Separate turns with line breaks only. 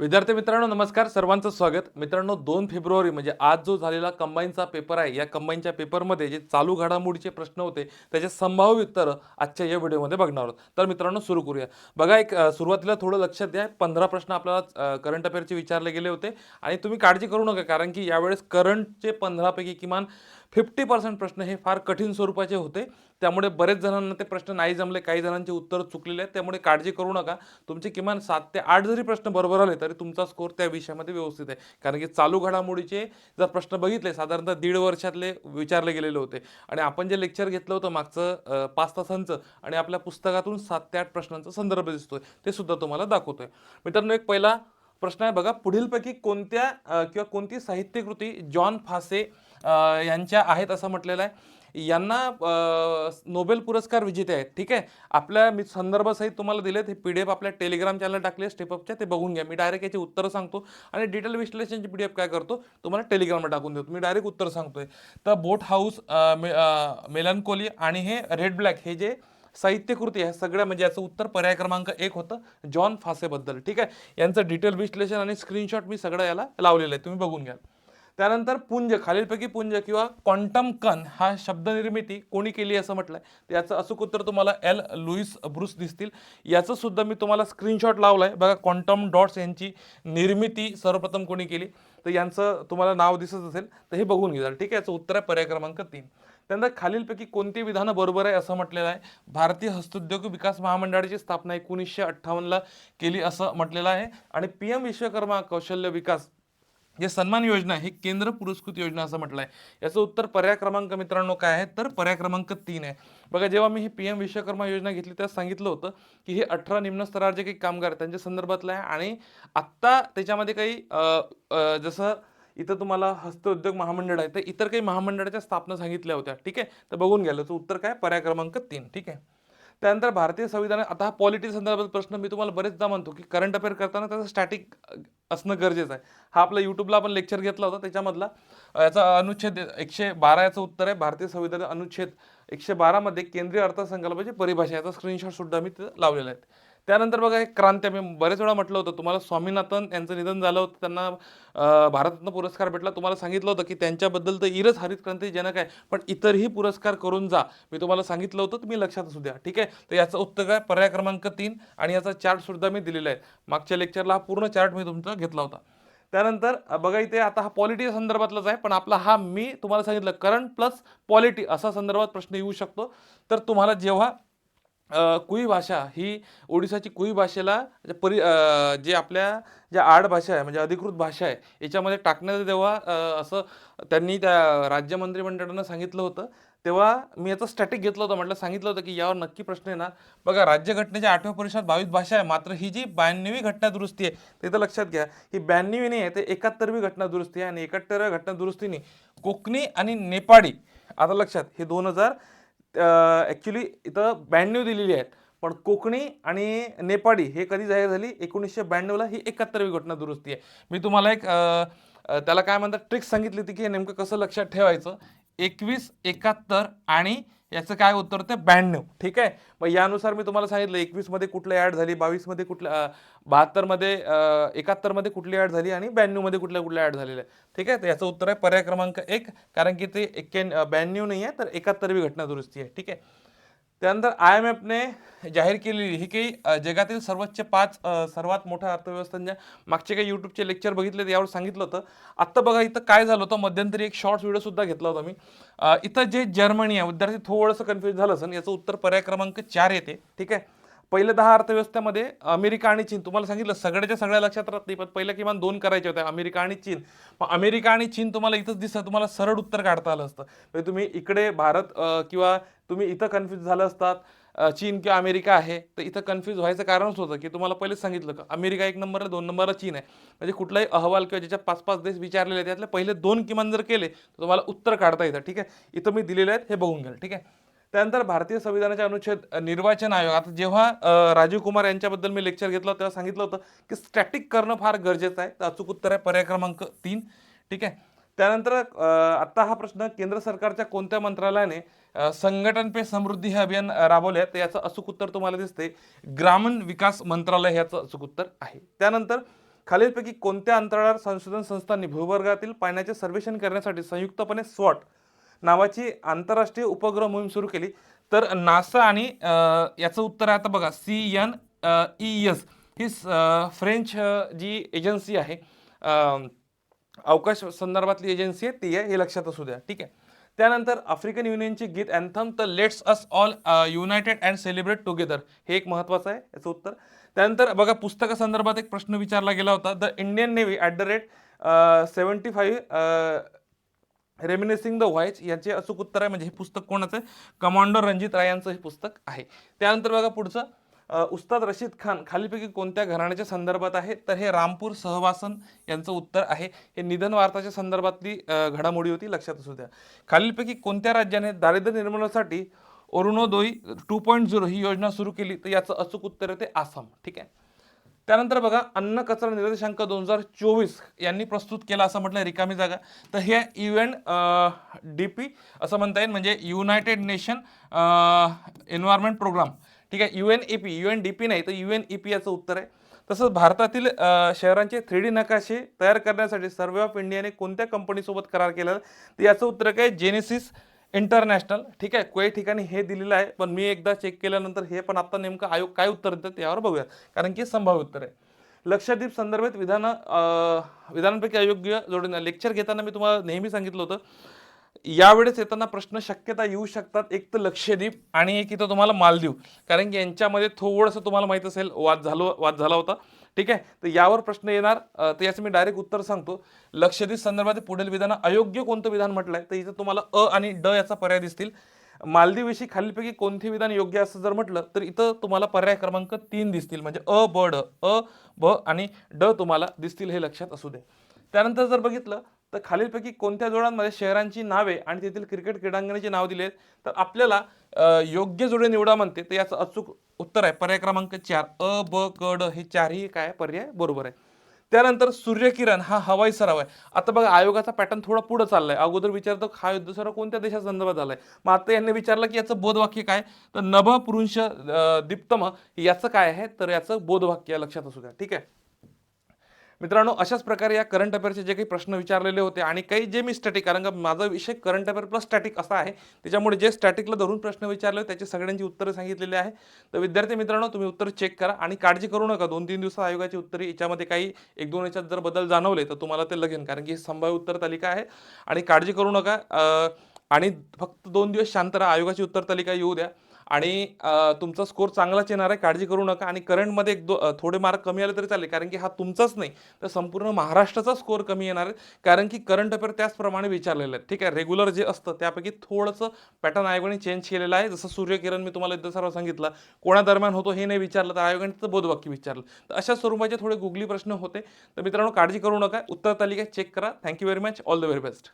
विद्यार्थी मित्रांनो नमस्कार. सर्वांचं स्वागत. मित्रांनो दोन फेब्रुवारी म्हणजे आज जो झालेला कंबाईनचा पेपर आहे या कंबाईनच्या पेपरमध्ये जे चालू घडामोडीचे प्रश्न होते त्याचे संभाव्य उत्तरं आजच्या या व्हिडिओमध्ये बघणार आहोत. तर मित्रांनो सुरू करूया. बघा एक सुरुवातीला थोडं लक्षात द्या. पंधरा प्रश्न आपल्याला करंट अफेअरचे विचारले गेले होते. आणि तुम्ही काळजी करू नका कारण की यावेळेस करंटचे पंधरापैकी किमान फिफ्टी पर्सेंट प्रश्न हे फार कठीण स्वरूपाचे होते. त्यामुळे बरेच जणांना ते प्रश्न नाही जमले काही जणांचे उत्तर चुकलेले आहेत. त्यामुळे काळजी करू नका. तुमचे किमान सात ते आठ जरी प्रश्न बरोबर आले तरी तुमचा स्कोर त्या विषयामध्ये व्यवस्थित आहे. कारण की चालू घडामोडीचे जर प्रश्न बघितले साधारणतः दीड वर्षातले विचारले गेलेले होते. आणि आपण जे लेक्चर घेतलं होतं मागचं पाच तासांचं आणि आपल्या पुस्तकातून सात ते आठ प्रश्नांचा संदर्भ दिसतोय ते सुद्धा तुम्हाला दाखवतोय. मित्रांनो एक पहिला प्रश्न आहे बघा. पुढीलपैकी कोणत्या किंवा कोणती साहित्यकृती जॉन फासे यांच्या आहेत असं म्हटलेलं आहे. यांना नोबेल पुरस्कार विजेते आहेत. ठीक आहे? आपल्या मी संदर्भासहित तुम्हाला दिलेत. हे पी डी एफ आपल्या टेलिग्राम चॅनल टाकले स्टेपअपच्या ते बघून घ्या. मी डायरेक्ट याची उत्तरं सांगतो. आणि डिटेल विश्लेषणची पी डी एफ काय करतो तुम्हाला टेलिग्रामला टाकून देतो. मी डायरेक्ट उत्तर सांगतोय. तर बोट हाऊस मे- मेलनकोली आणि हे रेड ब्लॅक हे जे साहित्यकृती आहे सगळ्या म्हणजे याचं उत्तर पर्याय क्रमांक एक होतं. जॉन फासेबद्दल ठीक आहे? यांचं डिटेल विश्लेषण आणि स्क्रीनशॉट मी सगळं याला लावलेलं आहे. तुम्ही बघून घ्याल त्यानंतर पुंज खालीलपैकी पुंज किंवा क्वांटम कन हा शब्दनिर्मिती कोणी केली असं म्हटलंय. तर याचं अचूक उत्तर तुम्हाला एल लुईस ब्रुस दिसतील. याचं सुद्धा मी तुम्हाला स्क्रीनशॉट लावलाय. बघा क्वांटम डॉट्स यांची निर्मिती सर्वप्रथम कोणी केली? तर यांचं तुम्हाला नाव दिसत असेल तर हे बघून घेजाल ठीक आहे याचं उत्तर आहे पर्याय क्रमांक तीन. त्यानंतर खालीलपैकी कोणती विधानं बरोबर आहे असं म्हटलेलं आहे? भारतीय हस्तोद्योग विकास महामंडळाची स्थापना एकोणीसशे अठ्ठावन्नला केली असं म्हटलेलं आहे. आणि पी एम विश्वकर्मा कौशल्य विकास जे सन्मान योजना ही केंद्र पुरस्कृत योजना असं म्हटलं आहे याचं उत्तर पर्याय क्रमांक मित्रांनो काय आहे? तर पर्याय क्रमांक तीन आहे. बघा जेव्हा मी ही पी एम विश्वकर्मा योजना घेतली तेव्हा सांगितलं होतं की हे अठरा निम्न स्तरावर जे काही कामगार त्यांच्या संदर्भातलं आहे. आणि आत्ता त्याच्यामध्ये काही जसं इथं तुम्हाला हस्तउद्योग महामंडळ आहे तर इतर काही महामंडळाच्या स्थापना सांगितल्या होत्या. ठीक आहे? तर बघून घ्यायला तर उत्तर काय? पर्याय क्रमांक तीन. ठीक आहे? त्यानंतर भारतीय संविधान आता हा पॉलिटी संदर्भात प्रश्न मी तुम्हाला बरेचदा म्हणतो की करंट अफेअर करताना त्याचं स्टॅटिक असणं गरजेचं आहे. हा आपला यूट्यूबला आपण लेक्चर घेतला होता त्याच्यामधला याचा अनुच्छेद एकशे बारा याचं उत्तर आहे. भारतीय संविधान अनुच्छेद एकशे बारामध्ये केंद्रीय अर्थसंकल्पाची परिभाषा याचा स्क्रीनशॉट सुद्धा मी लावलेला आहे. त्यानंतर बघा एक क्रांती. मी बरेच वेळा म्हटलं होतं तुम्हाला स्वामीनाथन यांचं निधन झालं होतं त्यांना भारतरत्न पुरस्कार भेटला. तुम्हाला सांगितलं होतं की त्यांच्याबद्दल तर इरच हरित क्रांती जनक आहे पण इतरही पुरस्कार करून जा. मी तुम्हाला सांगितलं होतं तुम्ही लक्षात असू द्या ठीक आहे? तर याचं उत्तर काय? पर्याय क्रमांक तीन आणि याचा चार्टसुद्धा मी दिलेला आहे. मागच्या लेक्चरला हा पूर्ण चार्ट मी तुमचा घेतला होता. त्यानंतर बघा इथे आता हा पॉलिटी संदर्भातलाच आहे पण आपला हा मी तुम्हाला सांगितलं करंट प्लस पॉलिटी असा संदर्भात प्रश्न येऊ शकतो. तर तुम्हाला जेव्हा कुई भाषा ही ओडिसाची कुई भाषेला परि जे आपल्या ज्या आड भाषा आहे म्हणजे अधिकृत भाषा आहे याच्यामध्ये टाकण्याचं तेव्हा असं त्यांनी त्या राज्य मंत्रिमंडळानं सांगितलं होतं. तेव्हा मी याचं स्टॅटिक घेतलं होतं म्हटलं सांगितलं होतं की यावर नक्की प्रश्न येणार बघा राज्यघटनेच्या आठव्या परिषद बावीस भाषा आहे मात्र ही जी ब्याण्णवी घटना दुरुस्ती आहे ते तर लक्षात घ्या. ही ब्याण्णवी नाही आहे ते एकाहत्तरवी घटना दुरुस्ती आहे आणि एकाहत्तरव्या घटना दुरुस्तीने कोकणी आणि नेपाळी आता लक्षात हे दोन हजार ॲक्च्युली इथं ब्याण्णव दिलेली आहेत. पण कोकणी आणि नेपाळी हे कधी जाहीर झाली? एकोणीसशे ब्याण्णवला ही एकाहत्तरवी घटना दुरुस्ती आहे. मी तुम्हाला एक त्याला काय म्हणतात ट्रिक सांगितली होती की हे नेमकं कसं लक्षात ठेवायचं? एकवीस एकाहत्तर आणि याचं काय उत्तर होतं? ब्याण्णव. ठीक आहे? मग यानुसार मी तुम्हाला सांगितलं एकवीसमध्ये कुठलं ॲड झाली बावीसमध्ये कुठलं बहात्तरमध्ये एकाहत्तरमध्ये कुठली ॲड झाली आणि ब्याण्णवमध्ये कुठल्या कुठल्या ॲड झालेल्या आहे ठीक आहे? तर याचं उत्तर आहे पर्याय क्रमांक एक कारण की ते एक्क्या ब्याण्णव नाही आहे तर एकाहत्तरवी घटना दुरुस्ती आहे. ठीक आहे? त्यानंतर आय एम एफने जाहीर केलेली ही काही जगातील सर्वोच्च पाच सर्वात मोठ्या अर्थव्यवस्थांच्या मागचे काही यूट्यूबचे लेक्चर बघितले यावर सांगितलं होतं. आत्ता बघा इथं काय झालं होतं? मध्यंतरी एक शॉर्ट्स व्हिडिओसुद्धा घेतला होता मी. इथं जे जर्मनी आहे विद्यार्थी थोडंसं कन्फ्युज झालं असेल याचं उत्तर पर्याय क्रमांक चार येते ठीक आहे? पहिले दहा अर्थव्यवस्थेमध्ये अमेरिका आणि चीन तुम्हाला सांगितलं सगळ्याच्या सगळ्या लक्षात राहत नाही पण पहिलं किमान दोन करायचे होते अमेरिका आणि चीन. मग अमेरिका आणि चीन तुम्हाला इथंच दिसतं तुम्हाला सरळ उत्तर काढता आलं असतं. म्हणजे तुम्ही इकडे भारत किंवा तुम्ही इथं कन्फ्यूज झालं असतात चीन किंवा अमेरिका आहे तर इथं कन्फ्यूज व्हायचं कारणच होतं की तुम्हाला पहिलेच सांगितलं का अमेरिका एक नंबरला दोन नंबरला चीन आहे. म्हणजे कुठलाही अहवाल किंवा ज्याच्यात पाच पाच देश विचारलेले आहेत त्यातले पहिले दोन किमान जर केले तर तुम्हाला उत्तर काढता येतं ठीक आहे? इथं मी दिलेले आहेत हे बघून घ्याल ठीक आहे? त्यानंतर भारतीय संविधानाच्या अनुच्छेद निर्वाचन आयोग. आता जेव्हा राजीव कुमार यांच्याबद्दल मी लेक्चर घेतलं तेव्हा सांगितलं होतं की स्टॅटिक करणं फार गरजेचं आहे. तर अचूक उत्तर आहे पर्याय क्रमांक तीन. ठीक आहे? त्यानंतर आत्ता हा प्रश्न केंद्र सरकारच्या कोणत्या मंत्रालयाने संघटन पे समृद्धी हे अभियान राबवले तर याचं अचूक उत्तर तुम्हाला दिसते ग्रामीण विकास मंत्रालय ह्याचं अचूक उत्तर आहे. त्यानंतर खालीलपैकी कोणत्या अंतराळावर संशोधन संस्थांनी भूवर्गातील पाण्याचे सर्वेक्षण करण्यासाठी संयुक्तपणे स्वॉट नावाची आंतरराष्ट्रीय उपग्रह मोहीम सुरू केली. तर नासा आणि याचं उत्तर आहे आता बघा सी एन ई एस ही स- फ्रेंच जी एजन्सी आहे अवकाश संदर्भातली एजन्सी आहे ती आहे हे लक्षात असू द्या. ठीक आहे. त्यानंतर आफ्रिकन युनियनची गीत अँथम तर let's us all united and celebrate together. हे एक महत्त्वाचं आहे याचं उत्तर. त्यानंतर बघा पुस्तकासंदर्भात एक प्रश्न विचारला गेला होता. The Indian Navy at the rate seventy five reminiscing the which याचे अचूक उत्तर आहे. म्हणजे हे पुस्तक कोणाचं आहे? कमांडर रणजित राय यांचं हे पुस्तक आहे. त्यानंतर बघा पुढचं. उस्ताद रशीद खान खालीपैकी कोणत्या घराण्याच्या संदर्भात आहे? तर हे रामपूर सहवासन यांचं उत्तर आहे. हे निधन वार्ताच्या संदर्भातली घडामोडी होती. लक्षात असू द्या. खालीलपैकी कोणत्या राज्याने दारिद्र्य निर्मूलनासाठी अरुणोदोई टू पॉईंट झिरो ही योजना सुरू केली? तर याचं अचूक उत्तर आहे ते आसाम. ठीक आहे? त्यानंतर बघा अन्न कचरा निर्देशांक दोन हजार चोवीस यांनी प्रस्तुत केला असं म्हटलं रिकामी जागा. तर हे इव्हेंट डी पी असं म्हणता येईल म्हणजे युनायटेड नेशन एन्व्हायरमेंट प्रोग्राम ठीक आहे U N A P U N D P नाही तर यू एन ई पी याचं उत्तर आहे. तसंच भारतातील शहरांचे थ्री डी नकाशे तयार करण्यासाठी सर्वे ऑफ इंडियाने कोणत्या कंपनीसोबत करार केला? तर याचं उत्तर काय जेनेसिस इंटरनॅशनल. ठीक आहे काही ठिकाणी हे दिलेलं आहे पण मी एकदा चेक केल्यानंतर हे पण आता नेमकं आयोग काय उत्तर देतात यावर बघूया. कारण की संभाव्य उत्तर आहे. लक्षद्वीप संदर्भात विधान विधानांपैकी अयोग्य जोडून लेक्चर घेताना मी तुम्हाला नेहमी सांगितलं होतं यावेळेस येताना प्रश्न शक्यता येऊ शकतात एक तर लक्षद्वीप आणि एक इथं तुम्हाला मालदीव. कारण की यांच्यामध्ये थोडंसं तुम्हाला माहीत असेल वाद झालो वाद झाला होता. ठीक आहे? तर यावर प्रश्न येणार. तर याचं मी डायरेक्ट उत्तर सांगतो. लक्षद्वीप संदर्भात पुढील विधान अयोग्य कोणतं विधान म्हटलंय? तर इथं तुम्हाला अ आणि ड याचा पर्याय दिसतील. मालदीवविषयी खालीलपैकी कोणते विधान योग्य असं जर म्हटलं तर इथं तुम्हाला पर्याय क्रमांक तीन दिसतील. म्हणजे अ ब ड अ ब आणि ड तुम्हाला दिसतील हे लक्षात असू दे. त्यानंतर जर बघितलं तर खालीलपैकी कोणत्या जोड्यांमध्ये शहरांची नावे आणि तेथील क्रिकेट क्रीडांगणाची नाव दिली आहेत? तर आपल्याला योग्य जोडे निवडा म्हणते तर याचं अचूक उत्तर आहे. पर्याय क्रमांक चार. अ ब क ड हे चारही काय पर्याय बरोबर आहे. त्यानंतर सूर्यकिरण हा हवाई सराव आहे. आता बघा आयोगाचा पॅटर्न थोडा पुढे चाललाय. अगोदर विचारतो हा युद्ध सराव कोणत्या देशा संदर्भात झालाय? मग आता यांनी विचारलं की याचं बोधवाक्य काय? तर नभ पुरुष दीप्तम याचं काय आहे? तर याचं बोधवाक्य लक्षात असू द्या. ठीक आहे? मित्रांनो अशाच प्रकारे या करंट अफेअरचे जे काही प्रश्न विचारलेले होते आणि काही जे मी स्टॅटिक कारण का माझा विषय करंट अफेअर प्लस स्टॅटिक असा आहे त्याच्यामुळे जे स्टॅटिकला धरून प्रश्न विचारले त्याचे सगळ्यांची उत्तरं सांगितलेली आहे. तर विद्यार्थी मित्रांनो तुम्ही उत्तर चेक करा आणि काळजी करू नका. दोन तीन दिवसात आयोगाची उत्तरे याच्यामध्ये काही एक दोन याच्यात जर बदल जाणवले तर तुम्हाला ते लगेन कारण की संभाव्य उत्तर तालिका आहे. आणि काळजी करू नका. आणि फक्त दोन दिवस शांत राहा. आयोगाची उत्तर तालिका येऊ द्या. आणि तुमचा स्कोर चांगलाच येणार आहे काळजी करू नका आणि करंटमध्ये एक दो थोडे मार्क कमी आले तरी चालेल कारण की हा तुमचाच नाही तर संपूर्ण महाराष्ट्राचा स्कोर कमी येणार आहे कारण की करंट अफेअर त्याचप्रमाणे विचारलेलं आहे ठीक आहे रेग्युलर जे असतं त्यापैकी थोडंसं पॅटर्न आयोगाने चेंज केलेलं आहे. जसं सूर्यकिरण मी तुम्हाला एकदा सर्व सांगितलं कोणादरम्यान होतो हे नाही विचारलं तर आयोगाने तर बोधवाक्य विचारलं. तर अशा स्वरूपाचे थोडे गुगली प्रश्न होते. तर मित्रांनो काळजी करू नका उत्तर तालिका चेक करा. Thank you very much all the very best